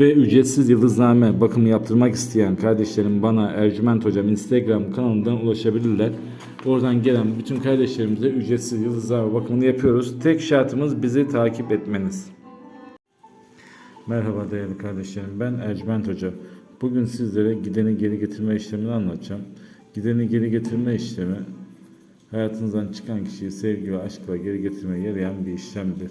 Ve ücretsiz yıldızname bakımı yaptırmak isteyen kardeşlerim bana Ercüment Hocam Instagram kanalından ulaşabilirler. Oradan gelen bütün kardeşlerimize ücretsiz yıldızname bakımını yapıyoruz. Tek şartımız bizi takip etmeniz. Merhaba değerli kardeşlerim ben Ercüment Hoca. Bugün sizlere gideni geri getirme işlemini anlatacağım. Gideni geri getirme işlemi hayatınızdan çıkan kişiyi sevgi ve aşkla geri getirmeye yarayan bir işlemdir.